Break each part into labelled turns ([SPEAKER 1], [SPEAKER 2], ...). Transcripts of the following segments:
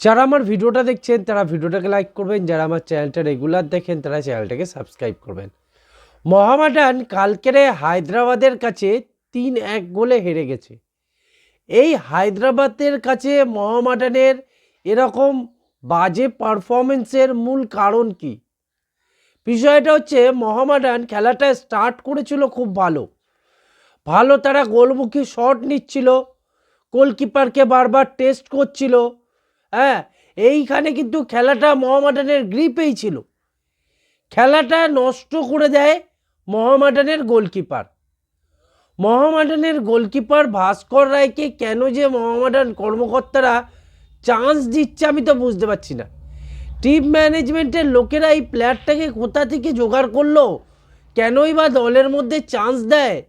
[SPEAKER 1] যারা আমার ভিডিওটা দেখছেন, তারা ভিডিওটাকে লাইক করবেন। যারা আমার চ্যানেলটা রেগুলার দেখেন, তারা চ্যানেলটাকে সাবস্ক্রাইব করবেন। মহামাডান কালকেরে হায়দ্রাবাদের কাছে তিন এক গোলে হেরে গেছে। এই হায়দ্রাবাদের কাছে মহামাডানের এরকম বাজে পারফরমেন্সের মূল কারণ কি? বিষয়টা হচ্ছে মহামাডান খেলাটা স্টার্ট করেছিল খুব ভালো। ভালো তারা গোলমুখী শট নিচ্ছিল। গোলকিপারকে বারবার টেস্ট করছিল। হ্যাঁ এইখানে কিন্তু খেলাটা মোহামেডানের গ্রিপেই ছিল। খেলাটা নষ্ট করে দেয় মোহামেডানের গোলকিপার মোহামেডানের গোলকিপার ভাস্কর রায়কে কেন যে মোহামেডান কর্মকর্তারা চান্স দিচ্ছে আমি তো বুঝতে পারছি না। টিম ম্যানেজমেন্টের লোকেরা এই প্লেয়ারটাকে কোথা থেকে জোগাড় করল? কেনই বা দলের মধ্যে চান্স দেয়?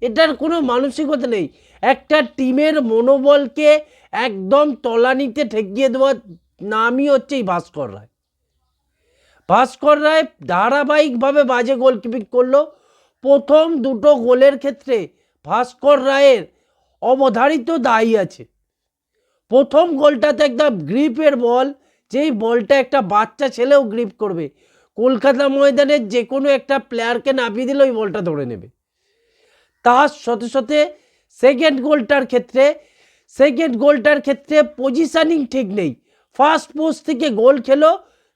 [SPEAKER 1] এটার কোনো মানসিকতা নেই। একটা টিমের মনোবলকে একদম তলানিতে ঠেকিয়ে দেওয়ার নামই হচ্ছে এই ভাস্কর রায়। ভাস্কর রায় ধারাবাহিকভাবে বাজে গোলকিপিং করল। প্রথম দুটো গোলের ক্ষেত্রে ভাস্কর রায়ের অবধারিত দায়ী আছে। প্রথম গোলটাতে একদম গ্রিপের বল, যেই বলটা একটা বাচ্চা ছেলেও গ্রিপ করবে। কলকাতা ময়দানের যে কোনো একটা প্লেয়ারকে নামিয়ে দিলে ওই বলটা ধরে নেবে। তার সাথে সাথে সেকেন্ড গোলটার ক্ষেত্রে সেকেন্ড গোলটার ক্ষেত্রে পজিশানিং ঠিক নেই। ফার্স্ট পোস্ট থেকে গোল খেলো,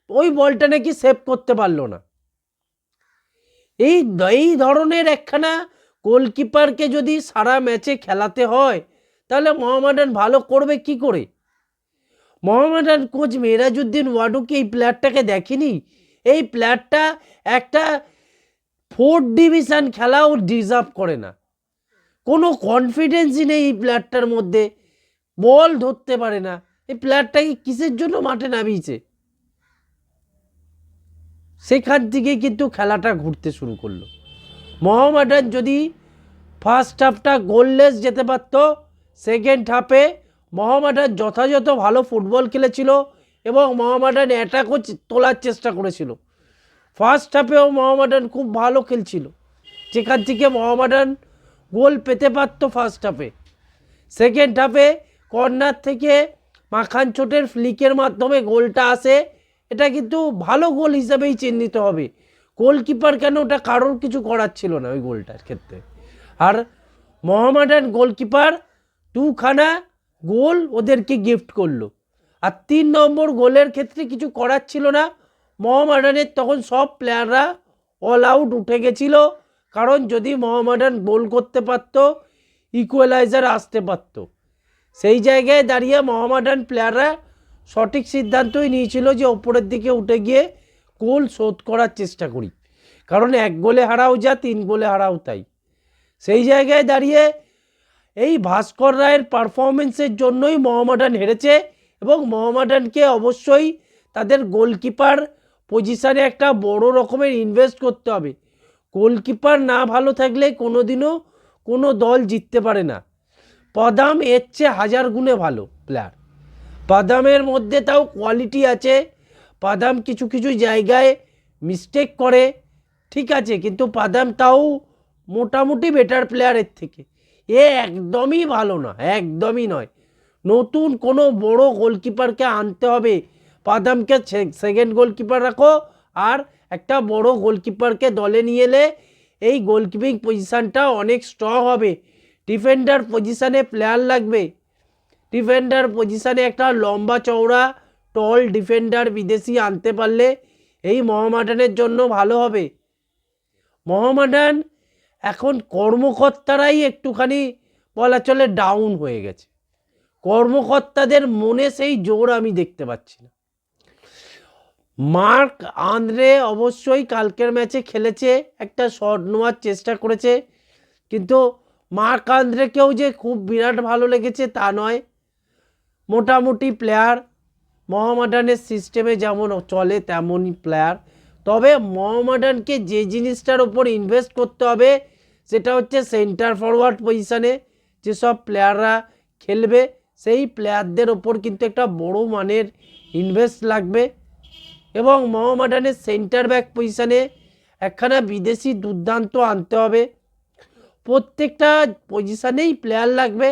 [SPEAKER 1] ওই বলটা নাকি সেভ করতে পারল না। এই এই ধরনের একখানা গোলকিপারকে যদি সারা ম্যাচে খেলাতে হয়, তাহলে মোহামেডান ভালো করবে কি করে? মোহামেডান কোচ মেরাজুদ্দিন ওয়াডুকে এই প্লেয়ারটাকে দেখেনি? এই প্লেয়ারটা একটা ফোর্থ ডিভিশন খেলাও ডিজার্ভ করে না। কোনো কনফিডেন্সই নেই এই প্লেয়ারটার মধ্যে। বল ধরতে পারে না। এই প্লেয়ারটাকে কিসের জন্য মাঠে নামিয়েছে? সেখান থেকে কিন্তু খেলাটা ঘুরতে শুরু করল। মোহামেডান যদি ফার্স্ট হাফটা গোললেস যেতে পারত সেকেন্ড হাফে মোহামেডান যথাযথ ভালো ফুটবল খেলেছিল এবং মোহামেডান অ্যাটাকও তোলার চেষ্টা করেছিল। ফার্স্ট হাফেও মোহামেডান খুব ভালো খেলছিল। যেখান থেকে মোহামেডান গোল পেতে পারতো ফার্স্ট হাফে সেকেন্ড হাফে কর্নার থেকে মাখান চোটের ফ্লিকের মাধ্যমে গোলটা আসে। এটা কিন্তু ভালো গোল হিসাবেই চিহ্নিত হবে। গোলকিপার কেন ওটা কারোর কিছু করার ছিল না ওই গোলটার ক্ষেত্রে। আর মোহামেডান গোলকিপার দুখানা গোল ওদেরকে গিফট করল। আর তিন নম্বর গোলের ক্ষেত্রে কিছু করার ছিল না। মোহামেডানের তখন সব প্লেয়াররা অল আউট উঠে গেছিল। কারণ যদি মোহামেডান গোল করতে পারত ইকুয়ালাইজার আসতে পারত। সেই জায়গায় দাঁড়িয়ে মহামাডান প্লেয়াররা সঠিক সিদ্ধান্তই নিয়েছিল যে ওপরের দিকে উঠে গিয়ে গোল শোধ করার চেষ্টা করি। কারণ এক গোলে হারাও যা, তিন গোলে হারাও তাই। সেই জায়গায় দাঁড়িয়ে এই ভাস্কর রায়ের পারফরমেন্সের জন্যই মোহামেডান হেরেছে এবং মোহামেডানকে অবশ্যই তাদের গোলকিপার পজিশানে একটা বড় রকমের ইনভেস্ট করতে হবে। গোলকিপার না ভালো থাকলে কোনো দিনও কোনো দল জিততে পারে না। পদাম এর চেয়ে হাজার গুণে ভালো প্লেয়ার বাদামের মধ্যে তাও কোয়ালিটি আছে। পাদাম কিছু কিছু জায়গায় মিস্টেক করে, ঠিক আছে, কিন্তু পাদাম তাও মোটামুটি বেটার প্লেয়ারের থেকে। এ একদমই ভালো না, একদমই নয়। নতুন কোনো বড় গোলকিপারকে আনতে হবে। পাদামকে সেকেন্ড গোলকিপার রাখো, আর একটা বড় গোলকিপারকে দলে নিয়ে এলে এই গোলকিপিং পজিশানটা অনেক স্ট্রং হবে। ডিফেন্ডার পজিশানে প্লেয়ার লাগবে। ডিফেন্ডার পজিশানে একটা লম্বা চওড়া টল ডিফেন্ডার বিদেশি আনতে পারলে এই মহামাডানের জন্য ভালো হবে। মহামাডান এখন কর্মকর্তারাই একটুখানি বলা চলে ডাউন হয়ে গেছে। কর্মকর্তাদের মনে সেই জোর আমি দেখতে পাচ্ছি না। মার্ক আন্দ্রে অবশ্যই কালকের ম্যাচে খেলেছে, একটা শট নেওয়ার চেষ্টা করেছে, কিন্তু মার্ক আন্দ্রেকেও যে খুব বিরাট ভালো লেগেছে তা নয়। মোটামুটি প্লেয়ার মহামাডানের সিস্টেমে যেমন চলে তেমনই প্লেয়ার তবে মহামাডানকে যে জিনিসটার ওপর ইনভেস্ট করতে হবে, সেটা হচ্ছে সেন্টার ফরওয়ার্ড পজিশানে যেসব প্লেয়াররা খেলবে, সেই প্লেয়ারদের ওপর কিন্তু একটা বড় মানের ইনভেস্ট লাগবে। এবং মহামাডানের সেন্টার ব্যাক পজিশানে একখানা বিদেশি দুর্দান্ত আনতে হবে। প্রত্যেকটা পজিশানেই প্লেয়ার লাগবে।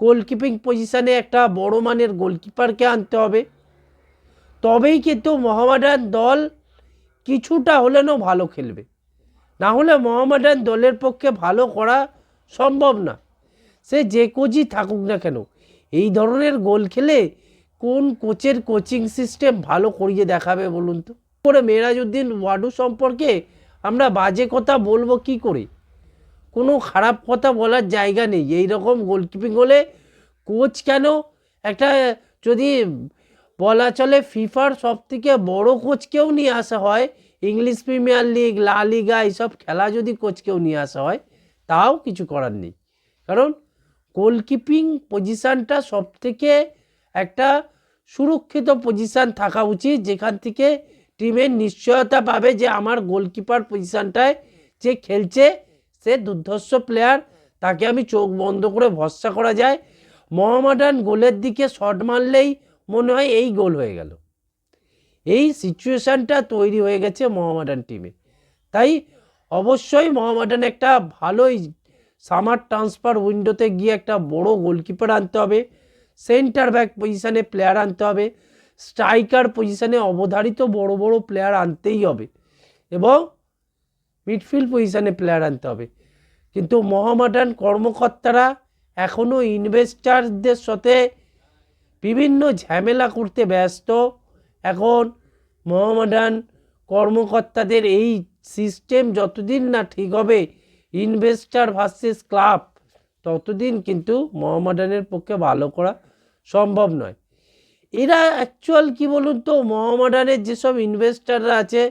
[SPEAKER 1] গোলকিপিং পজিশানে একটা বড় মানের গোলকিপারকে আনতে হবে। তবেই কিন্তু মোহামেডান দল কিছুটা হলেও ভালো খেলবে। না হলে মোহামেডান দলের পক্ষে ভালো করা সম্ভব না। সে যে কোচই থাকুক না কেন, এই ধরনের গোল খেলে কোন কোচের কোচিং সিস্টেম ভালো করিয়ে দেখাবে বলুন তো? করে মেরাজউদ্দিন ওয়াডু সম্পর্কে আমরা বাজে কথা বলব কি করে? কোনো খারাপ কথা বলার জায়গা নেই। এই রকম গোলকিপিং হলে কোচ কেন? একটা যদি বলা চলে ফিফার সব থেকে বড়ো কোচকেও নিয়ে আসা হয় ইংলিশ প্রিমিয়ার লিগ লা লিগা এইসব খেলা যদি কোচকেও নিয়ে আসা হয়, তাও কিছু করার নেই। কারণ গোলকিপিং পজিশানটা সব থেকে একটা সুরক্ষিত পজিশান থাকা উচিত, যেখান থেকে টিমের নিশ্চয়তা পাবে যে আমার গোলকিপার পজিশানটায় যে খেলছে সে দুর্ধর্ষ প্লেয়ার তাকে আমি চোখ বন্ধ করে ভরসা করা যায়। মোহামেডান গোলের দিকে শট মারলেই মনে হয় এই গোল হয়ে গেল। এই সিচুয়েশানটা তৈরি হয়ে গেছে মোহামেডান টিমে তাই অবশ্যই মোহামেডান একটা ভালোই সামার ট্রান্সফার উইন্ডোতে গিয়ে একটা বড় গোলকিপার আনতে হবে। সেন্টার ব্যাক পজিশানে প্লেয়ার আনতে হবে। স্ট্রাইকার পজিশানে অবধারিত বড় বড় প্লেয়ার আনতেই হবে। এবং মিডফিল্ড পজিশানে প্লেয়ার আনতে হবে। কিন্তু মহামাডান কর্মকর্তারা এখনও ইনভেস্টারদের সাথে বিভিন্ন ঝামেলা করতে ব্যস্ত। এখন মহামাডান কর্মকর্তাদের এই সিস্টেম যতদিন না ঠিক হবে ইনভেস্টার ভার্সেস ক্লাব ততদিন কিন্তু মহামাডানের পক্ষে ভালো করা সম্ভব নয়। এরা অ্যাকচুয়াল কি বলুন তো, মহামাডানের যেসব ইনভেস্টাররা আছে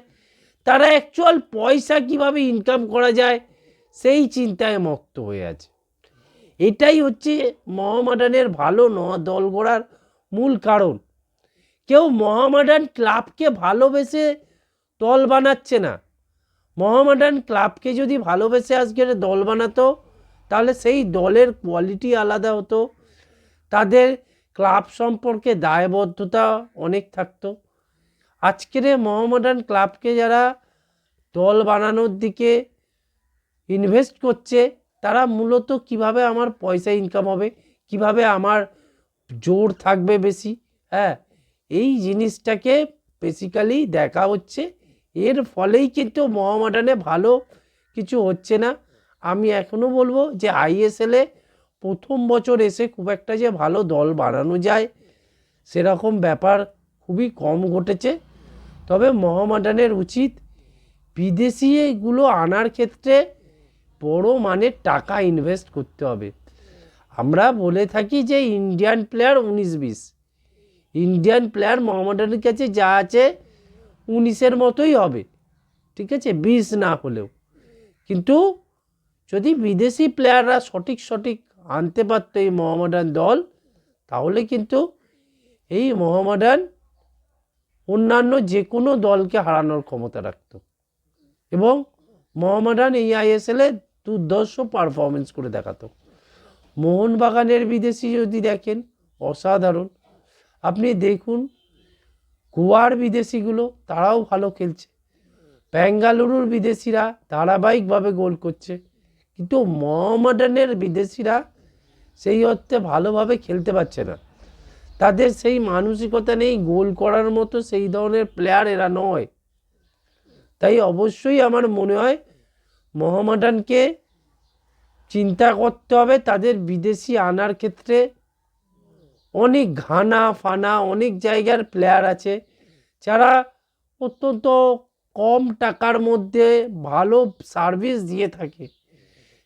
[SPEAKER 1] তারা অ্যাকচুয়াল পয়সা কীভাবে ইনকাম করা যায়, সেই চিন্তায় মক্ত হয়ে আছে। এটাই হচ্ছে মহামাডানের ভালো ন, দল গড়ার মূল কারণ। কেউ মোহামেডান ক্লাবকে ভালোবেসে দল বানাচ্ছে না। মহামাডান ক্লাবকে যদি ভালোবেসে আজকের দল বানাতো, তাহলে সেই দলের কোয়ালিটি আলাদা হতো। তাদের ক্লাব সম্পর্কে দায়বদ্ধতা অনেক থাকতো। আজকের মোহামেডান ক্লাবকে যারা দল বানানোর দিকে ইনভেস্ট করছে, তারা মূলত কীভাবে আমার পয়সা ইনকাম হবে, কীভাবে আমার জোর থাকবে বেশি হ্যাঁ এই জিনিসটাকে বেসিক্যালি দেখা হচ্ছে। এর ফলেই কিন্তু মোহামেডানে ভালো কিছু হচ্ছে না। আমি এখনও বলব যে আইএসএলে প্রথম বছর এসে খুব একটা যে ভালো দল বানানো যায়, সেরকম ব্যাপার খুবই কম ঘটেছে। তবে মোহামেডানের উচিত বিদেশি এগুলো আনার ক্ষেত্রে বড় মানের টাকা ইনভেস্ট করতে হবে। আমরা বলে থাকি যে ইন্ডিয়ান প্লেয়ার উনিশ বিশ। ইন্ডিয়ান প্লেয়ার মোহামেডানের কাছে যা আছে উনিশের মতোই হবে। ঠিক আছে? বিশ না হলেও। কিন্তু যদি বিদেশি প্লেয়াররা সঠিক সঠিক আনতে পারতো এই মোহামেডান দল, তাহলে কিন্তু এই মোহামেডান অন্যান্য যে কোনো দলকে হারানোর ক্ষমতা রাখত। এবং মোহামেডান এই আইএসএলে দুর্ধর্ষ পারফরমেন্স করে দেখাতো। মোহনবাগানের বিদেশি যদি দেখেন, অসাধারণ। আপনি দেখুন, গোয়ার বিদেশিগুলো তারাও ভালো খেলছে। বেঙ্গালুরুর বিদেশিরা ধারাবাহিকভাবে গোল করছে। কিন্তু মোহামেডানের বিদেশিরা সেই অর্থে ভালোভাবে খেলতে পারছে না। তাদের সেই মানসিকতা নেই, গোল করার মতো সেই ধরনের প্লেয়ার এরা নয়। তাই অবশ্যই আমার মনে হয় মোহামেডানকে চিন্তা করতে হবে, তাদের বিদেশি আনার ক্ষেত্রে অনেক ঘানা ফানা, অনেক জায়গার প্লেয়ার আছে যারা অত্যন্ত কম টাকার মধ্যে ভালো সার্ভিস দিয়ে থাকে।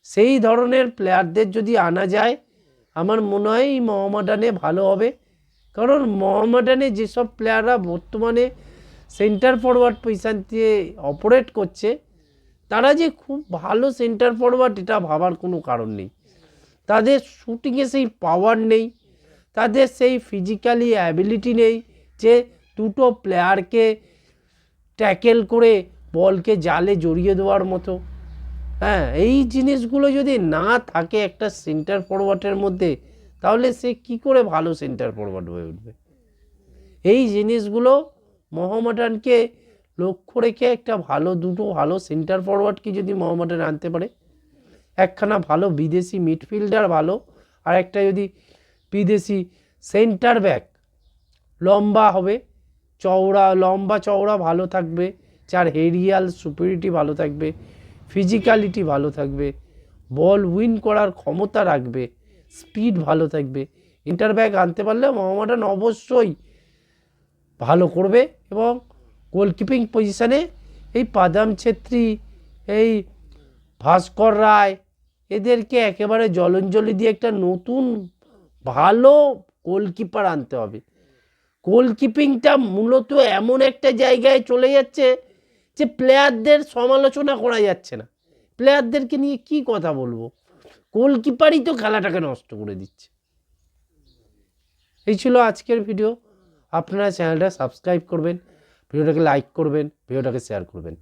[SPEAKER 1] সেই ধরনের প্লেয়ারদের যদি আনা যায়, আমার মনে হয় এই মোহামেডানে ভালো হবে। কারণ মোহামেডানে যেসব প্লেয়াররা বর্তমানে সেন্টার ফরওয়ার্ড পজিশান দিয়ে অপারেট করছে, তারা যে খুব ভালো সেন্টার ফরওয়ার্ড এটা ভাবার কোনো কারণ নেই। তাদের শুটিংয়ে সেই পাওয়ার নেই, তাদের সেই ফিজিক্যালি অ্যাবিলিটি নেই যে দুটো প্লেয়ারকে ট্যাকেল করে বলকে জালে জড়িয়ে দেওয়ার মতো। হ্যাঁ এই জিনিসগুলো যদি না থাকে একটা সেন্টার ফরওয়ার্ডের মধ্যে তাহলে সে কি করে ভালো সেন্টার ফরওয়ার্ড হয়ে উঠবে? এই জিনিসগুলো মোহামেডানকে লক্ষ্য রেখে একটা ভালো, দুটো ভালো সেন্টার ফরওয়ার্ডকে যদি মোহামেডান আনতে পারে? একখানা ভালো বিদেশি মিডফিল্ডার ভালো, আর একটা যদি বিদেশি সেন্টার ব্যাক লম্বা হবে, চওড়া, লম্বা চওড়া ভালো থাকবে, যার হেরিয়াল সুপিরিটি ভালো থাকবে ফিজিক্যালিটি ভালো থাকবে বল উইন করার ক্ষমতা রাখবে স্পিড ভালো থাকবে। ইন্টারব্যাক আনতে পারলে মোহামেডান অবশ্যই ভালো করবে এবং গোলকিপিং পজিশানে এই পাদাম ছেত্রী, এই ভাস্কর রায়, এদেরকে একেবারে জলঞ্জলি দিয়ে একটা নতুন ভালো গোলকিপার আনতে হবে। গোলকিপিংটা মূলত এমন একটা জায়গায় চলে যাচ্ছে যে প্লেয়ারদের সমালোচনা করা যাচ্ছে না। প্লেয়ারদেরকে নিয়ে কি কথা বলব? গোলকিপারই তো খেলাটাকে নষ্ট করে দিচ্ছে। এই ছিল আজকের ভিডিও। আপনারা চ্যানেলটা সাবস্ক্রাইব করবেন, ভিডিওটাকে লাইক করবেন, ভিডিওটাকে শেয়ার করবেন।